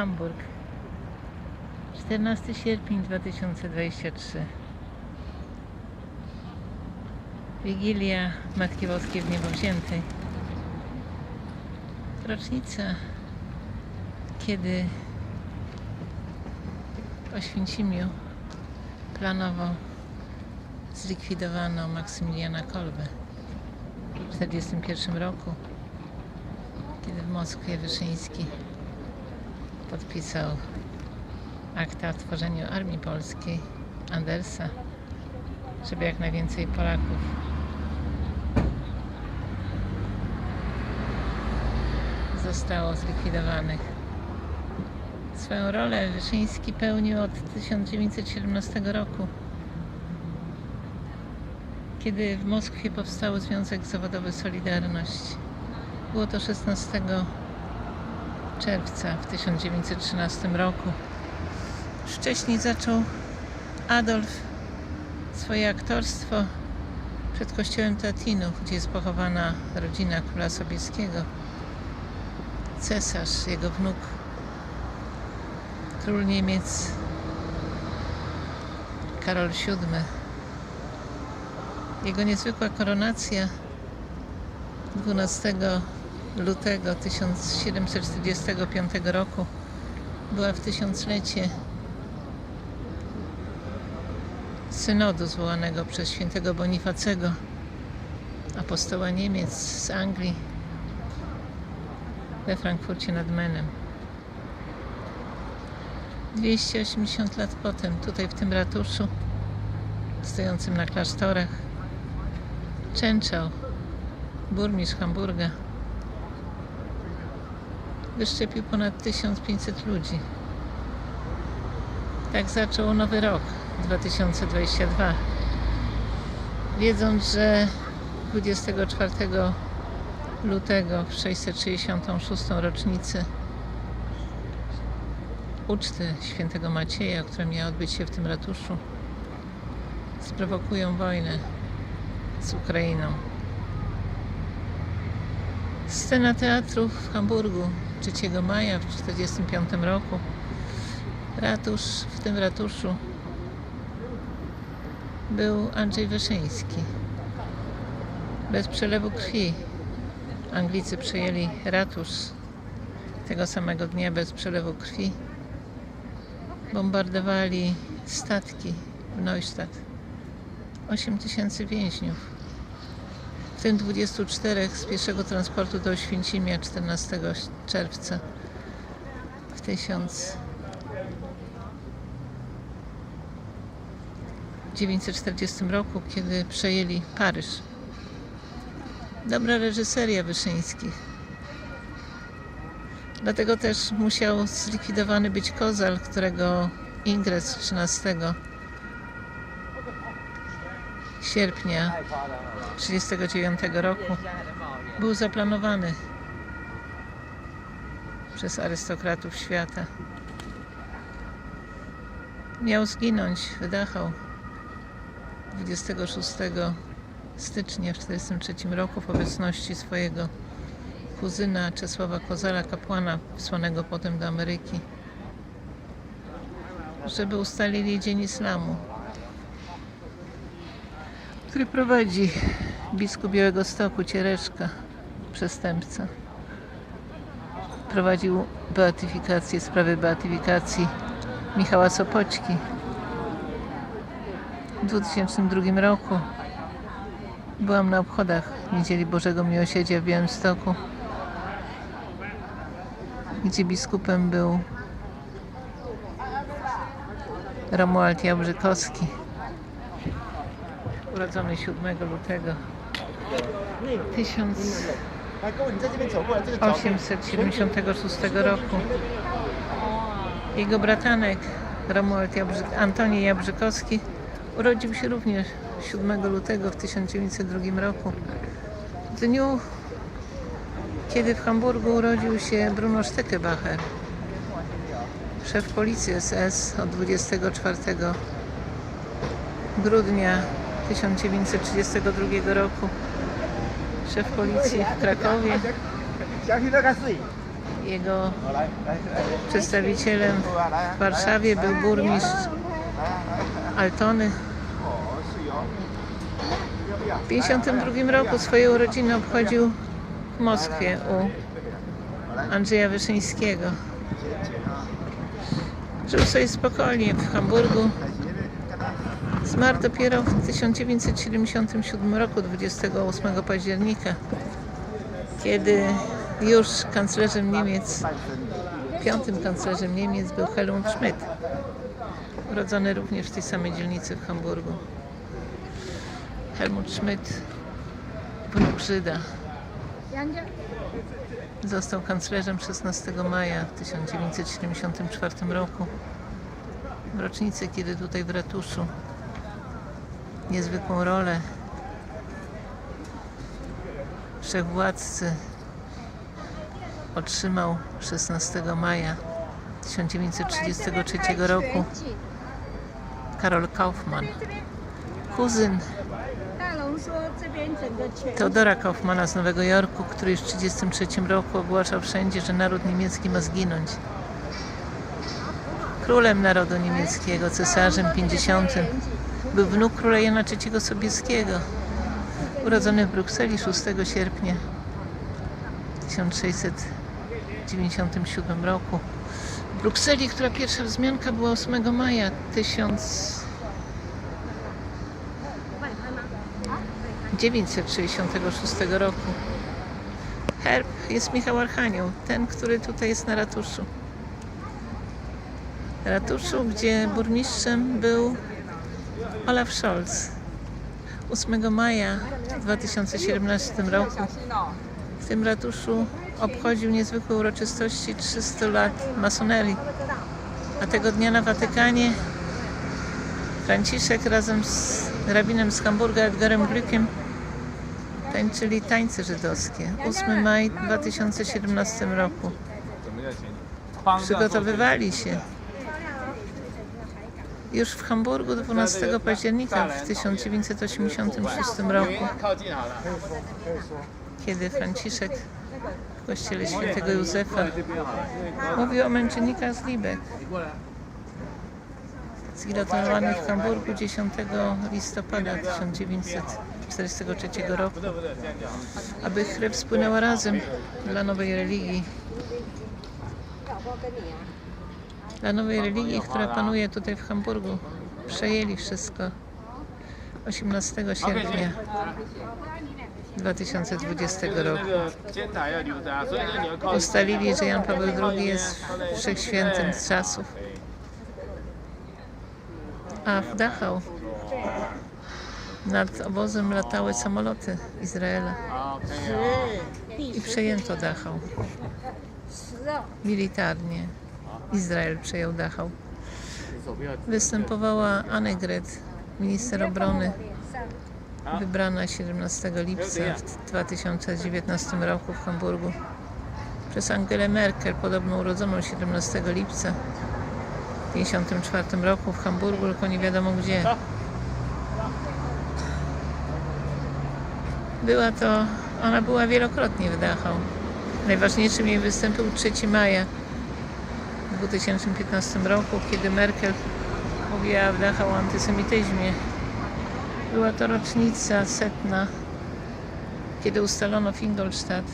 Hamburg. 14 sierpień 2023. Wigilia Matki Boskiej w Niebo. Rocznica, kiedy w Oświęcimiu planowo zlikwidowano Maksymiliana Kolbę w 1941 roku, kiedy w Moskwie Wyszyński podpisał akta o tworzeniu Armii Polskiej Andersa, żeby jak najwięcej Polaków zostało zlikwidowanych. Swoją rolę Wyszyński pełnił od 1917 roku, kiedy w Moskwie powstał Związek Zawodowy Solidarność. Było to 16 czerwca w 1913 roku. Wcześniej zaczął Adolf swoje aktorstwo przed kościołem Tatinów, gdzie jest pochowana rodzina króla Sobieskiego. Cesarz, jego wnuk, król Niemiec Karol VII. Jego niezwykła koronacja 12 lutego 1745 roku była w tysiąclecie synodu zwołanego przez świętego Bonifacego, apostoła Niemiec z Anglii we Frankfurcie nad Menem. 280 lat potem, tutaj w tym ratuszu, stojącym na klasztorach, Częczał, burmistrz Hamburga, wyszczepił ponad 1500 ludzi. Tak zaczął nowy rok 2022. Wiedząc, że 24 lutego w 666 rocznicę uczty świętego Macieja, która miała odbyć się w tym ratuszu, sprowokują wojnę z Ukrainą. Scena teatru w Hamburgu 3 maja w 1945 roku. Ratusz, w tym ratuszu był Andrzej Wyszyński. Bez przelewu krwi Anglicy przejęli ratusz tego samego dnia bez przelewu krwi. Bombardowali statki w Neustadt. 8 tysięcy więźniów, w tym 24 z pierwszego transportu do Oświęcimia 14 czerwca w 1940 roku, kiedy przejęli Paryż. Dobra reżyseria Wyszyńskich. Dlatego też musiał zlikwidowany być Kozal, którego ingres 13 sierpnia 1939 roku był zaplanowany przez arystokratów świata. Miał zginąć w Dachau 26 stycznia w 1943 roku w obecności swojego kuzyna Czesława Kozala, kapłana wysłanego potem do Ameryki, żeby ustalili Dzień Islamu który prowadzi biskup Białego Stoku, Ciereszka, przestępca. Prowadził beatyfikację, sprawy beatyfikacji Michała Sopoćki. W 2002 roku byłam na obchodach Niedzieli Bożego Miłosierdzia w Białymstoku, gdzie biskupem był Romuald Jabrzykowski urodzony 7 lutego 1876 roku. Jego bratanek Romuald Antoni Jabrzykowski urodził się również 7 lutego w 1902 roku. W dniu, kiedy w Hamburgu urodził się Bruno Steckebacher, szef policji SS od 24 grudnia 1932 roku szef policji w Krakowie Jego przedstawicielem w Warszawie był burmistrz Altony. W 1952 roku swoje urodziny obchodził w Moskwie u Andrzeja Wyszyńskiego. Żył sobie spokojnie w Hamburgu. Zmarł dopiero w 1977 roku, 28 października, kiedy już kanclerzem Niemiec, piątym kanclerzem Niemiec był Helmut Schmidt, urodzony również w tej samej dzielnicy w Hamburgu. Helmut Schmidt, wnuk Żyda, został kanclerzem 16 maja 1974 roku, w rocznicę, kiedy tutaj w ratuszu niezwykłą rolę wszechwładcy otrzymał 16 maja 1933 roku Karol Kaufman, kuzyn Teodora Kaufmana z Nowego Jorku, który już w 1933 roku ogłaszał wszędzie, że naród niemiecki ma zginąć. Królem narodu niemieckiego, cesarzem 50. Był wnuk króla Jana III Sobieskiego, urodzony w Brukseli 6 sierpnia 1697 roku. W Brukseli, która pierwsza wzmianka była 8 maja 1000 966 roku. Herb jest Michał Archanioł, ten, który tutaj jest na ratuszu. Ratuszu, gdzie burmistrzem był Olaf Scholz. 8 maja 2017 roku w tym ratuszu obchodził niezwykłe uroczystości 300 lat masonerii. A tego dnia na Watykanie Franciszek razem z rabinem z Hamburga Edgarem Glückem tańczyli tańce żydowskie. 8 maj 2017 roku. Przygotowywali się już w Hamburgu 12 października w 1986 roku, kiedy Franciszek w kościele świętego Józefa mówił o męczennikach z Libek. Zgilotynowany w Hamburgu 10 listopada 1943 roku, aby krew spłynęła razem dla nowej religii. Dla nowej religii, która panuje tutaj w Hamburgu. Przejęli wszystko 18 sierpnia 2020 roku. Ustalili, że Jan Paweł II jest wszechświętym z czasów. A w Dachau nad obozem latały samoloty Izraela i przejęto Dachau. Militarnie Izrael przejął Dachau. Występowała Annegret, minister obrony, wybrana 17 lipca w 2019 roku w Hamburgu przez Angelę Merkel, podobno urodzoną 17 lipca w 1954 roku w Hamburgu, tylko nie wiadomo gdzie. Była to, ona była wielokrotnie w Dachau. Najważniejszym jej występem był 3 maja 2015 roku, kiedy Merkel mówiła w Dachau o antysemityzmie. Była to rocznica setna, kiedy ustalono w Ingolstadt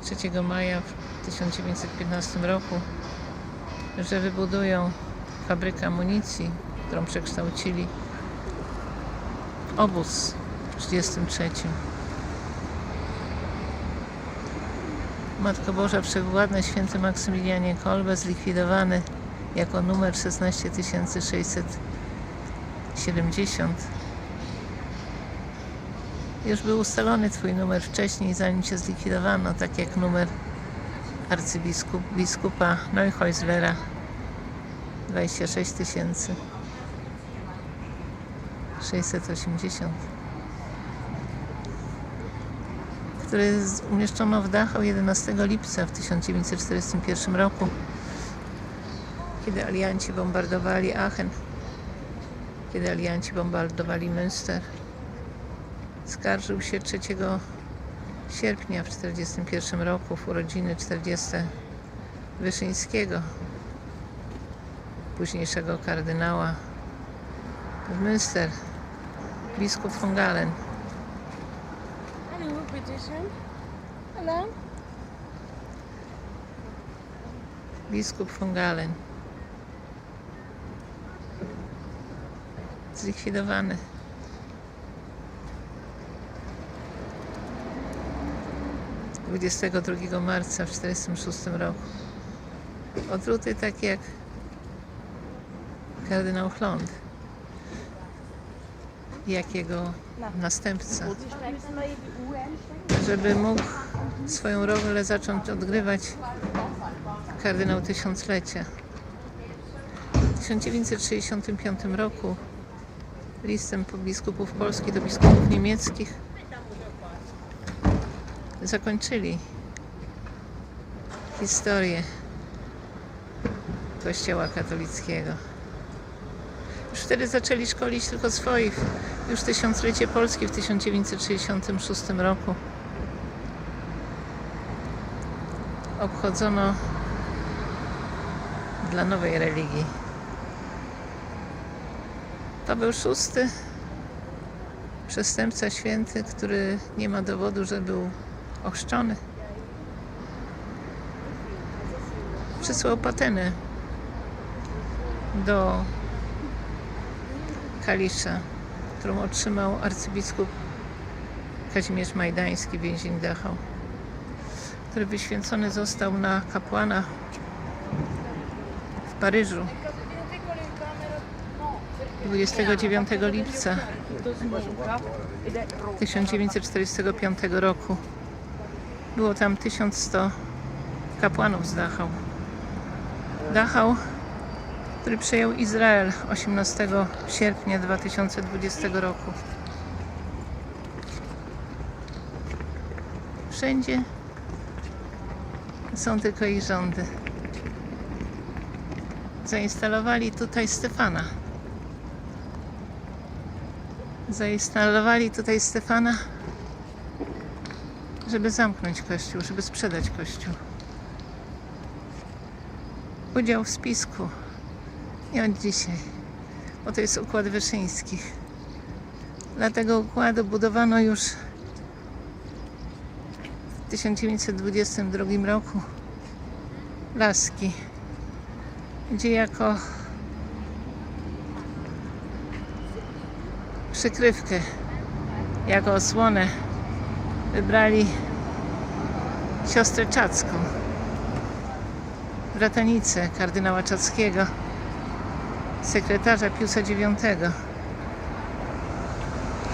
3 maja w 1915 roku, że wybudują fabrykę amunicji, którą przekształcili w obóz w 1933. Matko Boża Wszechwładna, święty Maksymilianie Kolbe, zlikwidowany jako numer 16670. Już był ustalony Twój numer wcześniej, zanim Cię zlikwidowano, tak jak numer arcybiskupa Neuhäuslera 26 tysięcy 680 który z- umieszczono w Dachau 11 lipca w 1941 roku, kiedy alianci bombardowali Aachen, kiedy alianci bombardowali Münster. Skarżył się 3 sierpnia w 1941 roku, w urodziny 40 Wyszyńskiego, późniejszego kardynała w Münster, biskup von Galen. Hallo, bitteschön. Hallo. Biskup von Galen. Zlikwidowany. Dwudziestego drugiego marca w 1946 roku. Otruty tak jak kardynał Chlond. Jak jego następca. Żeby mógł swoją rolę zacząć odgrywać kardynał tysiąclecia. W 1965 roku listem po biskupów polskich do biskupów niemieckich zakończyli historię Kościoła katolickiego. Już wtedy zaczęli szkolić tylko swoich. Już tysiąclecie Polski w 1966 roku. Obchodzono dla nowej religii. Paweł VI, przestępca święty, który nie ma dowodu, że był ochrzczony, przysłał patenę do Kalisza, którą otrzymał arcybiskup Kazimierz Majdański, więzień Dachau, który wyświęcony został na kapłana w Paryżu 29 lipca 1945 roku. Było tam 1100 kapłanów z Dachau. Dachau, który przejął Izrael 18 sierpnia 2020 roku. Wszędzie są tylko ich rządy. Zainstalowali tutaj Stefana. Zainstalowali tutaj Stefana, żeby zamknąć kościół, żeby sprzedać kościół. Udział w spisku. Nie od dzisiaj, bo to jest układ Wyszyńskich. Dla tego układu budowano już w 1922 roku laski, gdzie jako przykrywkę, jako osłonę wybrali siostrę Czacką, bratanicę kardynała Czackiego, sekretarza Piusa IX,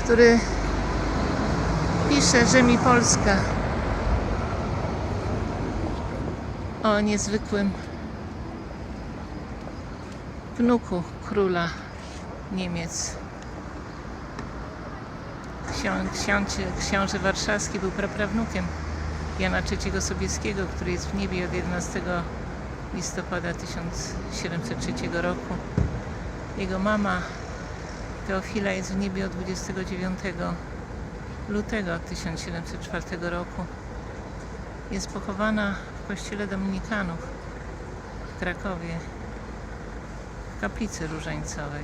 który pisze, że mi Polska o niezwykłym wnuku króla Niemiec. Ksią- Książę, książę warszawski był praprawnukiem Jana III Sobieskiego, który jest w niebie od 11 listopada 1703 roku. Jego mama Teofila jest w niebie od 29 lutego 1704 roku. Jest pochowana w kościele Dominikanów w Krakowie, w kaplicy różańcowej,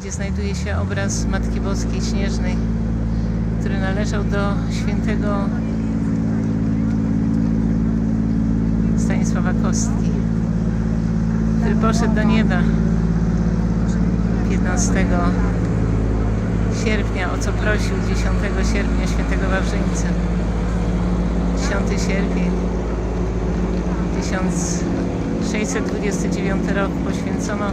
gdzie znajduje się obraz Matki Boskiej Śnieżnej, który należał do świętego Stanisława Kostki, który poszedł do nieba 15 sierpnia, o co prosił 10 sierpnia świętego Wawrzyńca. 10 sierpień 1629 rok poświęcono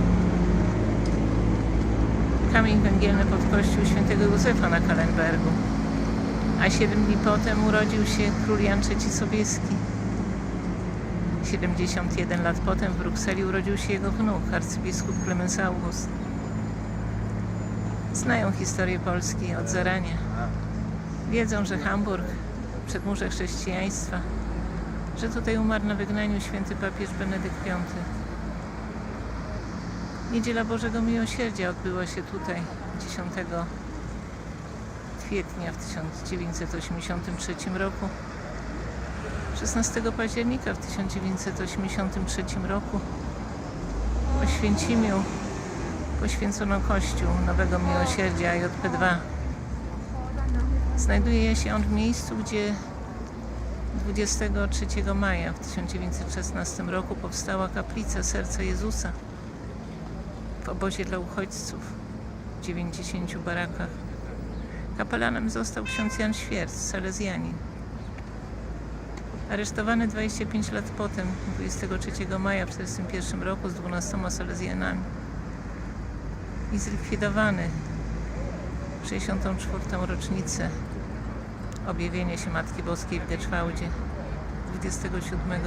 kamień węgielny pod kościół świętego Józefa na Kalenbergu. A 7 dni potem urodził się król Jan III Sobieski. 71 lat potem w Brukseli urodził się jego wnuk, arcybiskup Klemens August. Znają historię Polski od zarania. Wiedzą, że Hamburg, przedmurze chrześcijaństwa, że tutaj umarł na wygnaniu święty papież Benedykt V. Niedziela Bożego Miłosierdzia odbyła się tutaj 10 kwietnia w 1983 roku. 16 października w 1983 roku w Oświęcimiu poświęcono Kościół Nowego Miłosierdzia JP2. Znajduje się on w miejscu, gdzie 23 maja w 1916 roku powstała kaplica Serca Jezusa w obozie dla uchodźców w 90 barakach. Kapelanem został ksiądz Jan Świerc, salezjanin. Aresztowany 25 lat potem, 23 maja w 1941 roku z 12 salezjanami i zlikwidowany w 64. rocznicę objawienia się Matki Boskiej w Geczwałdzie 27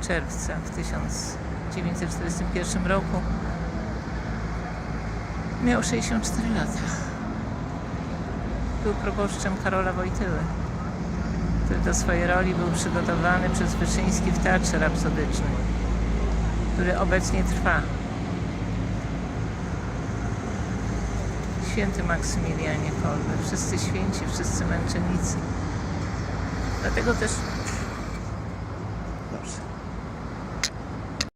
czerwca w 1941 roku. Miał 64 lata. Był proboszczem Karola Wojtyły, który do swojej roli był przygotowany przez Wyszyński w Teatrze Rapsodycznym, który obecnie trwa. Święty Maksymilianie Kolbe, wszyscy święci, wszyscy męczennicy. Dlatego też